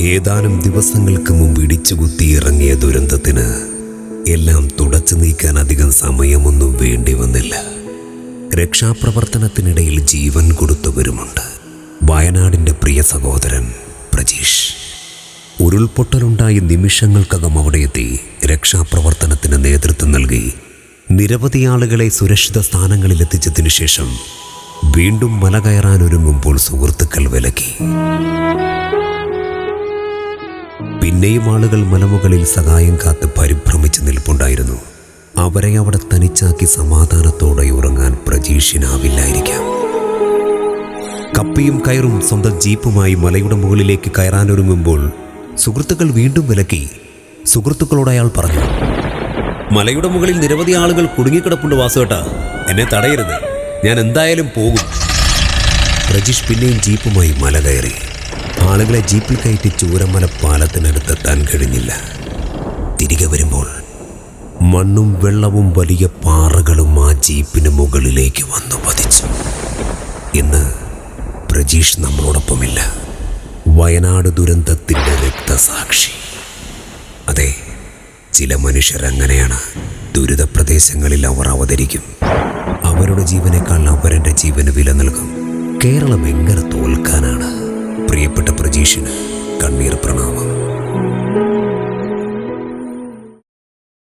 ഏതാനും ദിവസങ്ങൾക്ക് മുമ്പ് ഇടിച്ചുകുത്തി ഇറങ്ങിയ ദുരന്തത്തിന് എല്ലാം തുടച്ചു നീക്കാൻ അധികം സമയമൊന്നും വേണ്ടി വന്നില്ല. രക്ഷാപ്രവർത്തനത്തിനിടയിൽ ജീവൻ കൊടുത്തവരുമുണ്ട്. വയനാടിന്റെ പ്രിയ സഹോദരൻ പ്രജീഷ്. ഉരുൾപൊട്ടലുണ്ടായ നിമിഷങ്ങൾക്കകം അവിടെ എത്തി രക്ഷാപ്രവർത്തനത്തിന് നേതൃത്വം നൽകി. നിരവധി ആളുകളെ സുരക്ഷിത സ്ഥാനങ്ങളിലെത്തിച്ചതിനു ശേഷം വീണ്ടും മല കയറാനൊരുങ്ങുമ്പോൾ സുഹൃത്തുക്കൾ വിലക്കി. പിന്നെയും ആളുകൾ മലമുകളിൽ സഹായം കാത്ത് പരിഭ്രമിച്ച് നിൽപ്പുണ്ടായിരുന്നു. അവരെ അവിടെ തനിച്ചാക്കി സമാധാനത്തോടെ ഉറങ്ങാൻ പ്രജീഷിനാവില്ലായിരിക്കാം. കപ്പിയും കയറും സ്വന്തം ജീപ്പുമായി മലയുടെ മുകളിലേക്ക് കയറാനൊരുങ്ങുമ്പോൾ സുഹൃത്തുക്കൾ വീണ്ടും വിലക്കി. സുഹൃത്തുക്കളോട് അയാൾ പറഞ്ഞു മലയുടെ മുകളിൽ നിരവധി ആളുകൾ കുടുങ്ങിക്കിടപ്പുണ്ട് വാസുവേട്ടാ എന്നെ തടയരുത്. ഞാൻ എന്തായാലും പോകും. പ്രജീഷ് പിന്നെയും ജീപ്പുമായി മല കയറി. ആളുകളെ ജീപ്പിൽ കയറ്റി ചൂരമല പാലത്തിനടുത്തെത്താൻ കഴിഞ്ഞില്ല. തിരികെ വരുമ്പോൾ മണ്ണും വെള്ളവും വലിയ പാറകളും ആ ജീപ്പിന് മുകളിലേക്ക് വന്നു പതിച്ചു. ഇന്ന് പ്രജീഷ് നമ്മളോടൊപ്പമില്ല. വയനാട് ദുരന്തത്തിന്റെ രക്തസാക്ഷി. അതെ ചില മനുഷ്യരങ്ങനെയാണ് ദുരിത പ്രദേശങ്ങളിൽ അവർ അവതരിക്കും. അവരുടെ ജീവനേക്കാൾ അവരുടെ ജീവന് വില നൽകും. കേരളം എങ്ങനെ തോൽക്കാനാണ്? പ്രിയപ്പെട്ട കണ്ണീർ പ്രണാമം.